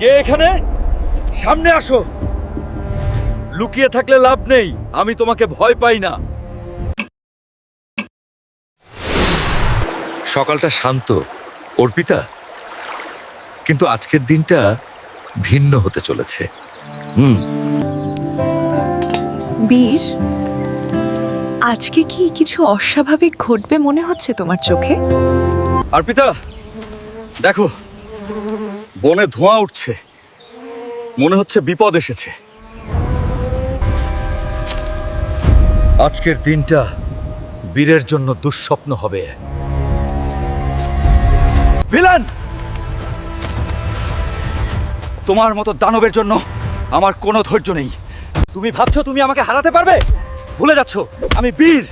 কে এখানে? সামনে আসো। লুকিয়ে থাকলে লাভ নেই আমি তোমাকে ভয় পাই না। সকালটা শান্ত অর্পিতা। কিন্তু আজকের দিনটা ভিন্ন হতে চলেছে। হুম। বীর আজকে কি কিছু অস্বাভাবিক ঘটবে মনে হচ্ছে তোমার চোখে? অর্পিতা দেখো। বনে ধোঁয়া উঠছে। মনে হচ্ছে বিপদ এসেছে। আজকের দিনটা বীরের জন্য দুঃস্বপ্ন হবে। ভিলান! তোমার মতো দানবের জন্য আমার কোনো ধৈর্য নেই। তুমি ভাবছ তুমি আমাকে হারাতে পারবে? ভুলে যাচ্ছ, আমি বীর!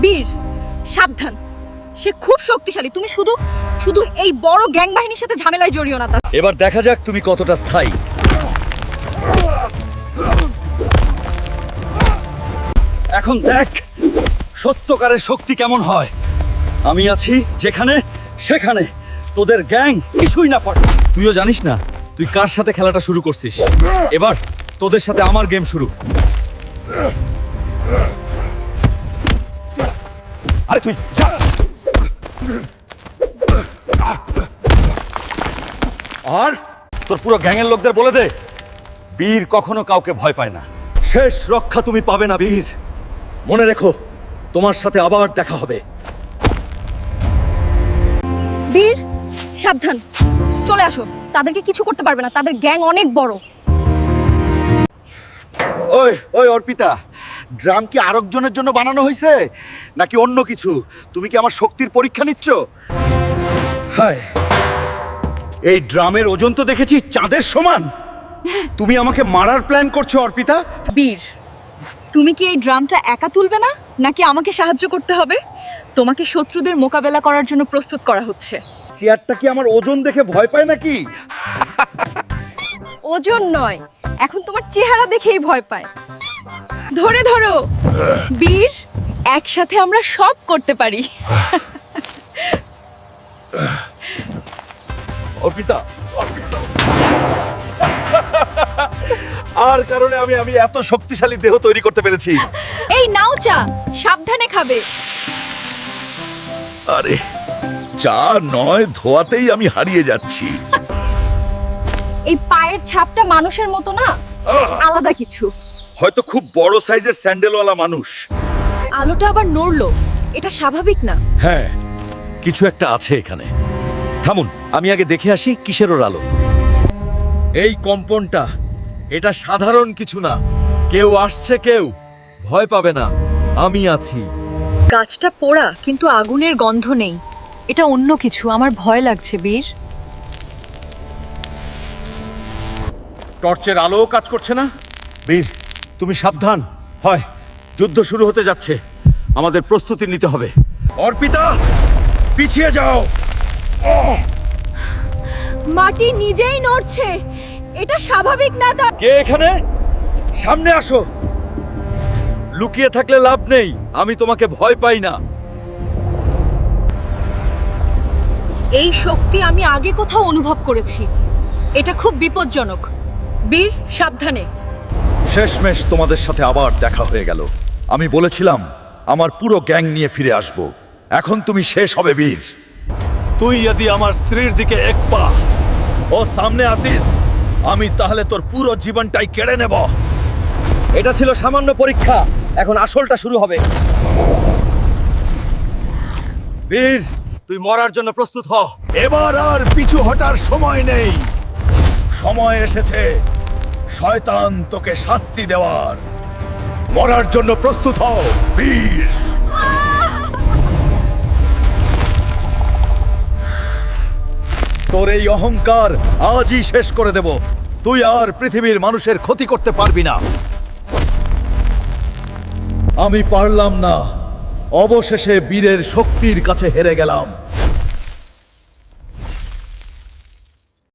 বীর, সাবধান। সে খুব শক্তিশালী। তুমি শুধু শুধু এই বড় গ্যাং বাহিনীর সাথে ঝামেলায় জড়িও না তার এবার দেখা যাক তুমি কতটা স্থায়ী। এখন দেখ, সত্যকারের শক্তি কেমন হয়। আমি আছি যেখানে, সেখানে। তোদের গ্যাং কিছুই না পড়ে। তুইও জানিস না, তুই কার সাথে খেলাটা শুরু করছিস? এবার তোদের সাথে আমার গেম শুরু। আরে তুই যা। আর তোর পুরো গ্যাংয়ের লোকদের বলে দে বীর কখনো কাউকে ভয় পায় না। শেষ রক্ষা তুমি পাবে না বীর। মনে রেখো তোমার সাথে আবার দেখা হবে। বীর সাবধান। চলে আসো। তাদেরকে কিছু করতে পারবে না। তাদের গ্যাং অনেক বড়। ওই ওই অর্পিতা। ড্রাম কি আরেকজনের জন্য বানানো হয়েছে? নাকি অন্য কিছু? তুমি কি আমার শক্তির পরীক্ষা নিচ্ছ? হায় এই ড্রামের ওজন তো দেখেছি চাঁদের সমান। তুমি আমাকে মারার প্ল্যান করছ অর্পিতা? বীর তুমি কি এই ড্রামটা একা তুলবে না? নাকি আমাকে সাহায্য করতে হবে? তোমাকে শত্রুদের মোকাবেলা করার জন্য প্রস্তুত করা হচ্ছে। চেয়ারটা কি আমার ওজন দেখে ভয় পায় নাকি? ওজন নয় এখন তোমার চেহারা দেখেই ভয় পায়। ধরে ধরো। বীর একসাথে আমরা সব করতে পারি। অর্পিতা অর্পিতা। আর কারণে আমি আমি এত শক্তিশালী দেহ তৈরি করতে পেরেছি। এই নাও চা সাবধানে খাবে। আরে চা নয় ধোয়াতেই আমি হারিয়ে যাচ্ছি। এই পায়ের ছাপটা মানুষের মতো না? আলাদা কিছু। হয়তো খুব বড় সাইজের স্যান্ডেলওয়ালা মানুষ। আলোটা আবার নড়লো। এটা স্বাভাবিক না? হ্যাঁ কিছু একটা আছে এখানে। থামুন আমি আগে দেখে আসি কিসের ওর আলো। এই কম্পনটা এটা সাধারণ কিছু না। কেউ আসছে কেউ ভয় পাবে না। আমি আছি। গাছটা পোড়া কিন্তু আগুনের গন্ধ নেই। এটা অন্য কিছু আমার ভয় লাগছে বীর। টর্চের আলোও কাজ করছে না? বীর তুমি সাবধান। হয় যুদ্ধ শুরু হতে যাচ্ছে। আমাদের প্রস্তুতি নিতে হবে। অর্পিতা পিছিয়ে যাও। মাটি নিজেই নড়ছে। এটা স্বাভাবিক না তা কে এখানে? সামনে আসো। লুকিয়ে থাকলে লাভ নেই। আমি তোমাকে ভয় পাই না। এই শক্তি আমি আগে কোথাও অনুভব করেছি। এটা খুব বিপজ্জনক। বীর সাবধানে। শেষমেশ তোমাদের সাথে আবার দেখা হয়ে গেল। আমি বলেছিলাম আমার পুরো গ্যাং নিয়ে ফিরে আসব। এখন তুমি শেষ হবে বীর। তুই যদি আমার স্ত্রীর দিকে এক পা ও সামনে আসিস আমি তাহলে তোর পুরো জীবনটাই কেড়ে নেব। এটা ছিল সামান্য পরীক্ষা। এখন আসলটা শুরু হবে। বীর তুই মরার জন্য প্রস্তুত হ। এবার আর পিছু হটার সময় নেই। সময় এসেছে। শয়তান তোকে শাস্তি দেওয়ার। মরার জন্য প্রস্তুত হও, বীর। তোর এই অহংকার আজই শেষ করে দেব। তুই আর পৃথিবীর মানুষের ক্ষতি করতে পারবি না। আমি পারলাম না। অবশেষে বীরের শক্তির কাছে হেরে গেলাম।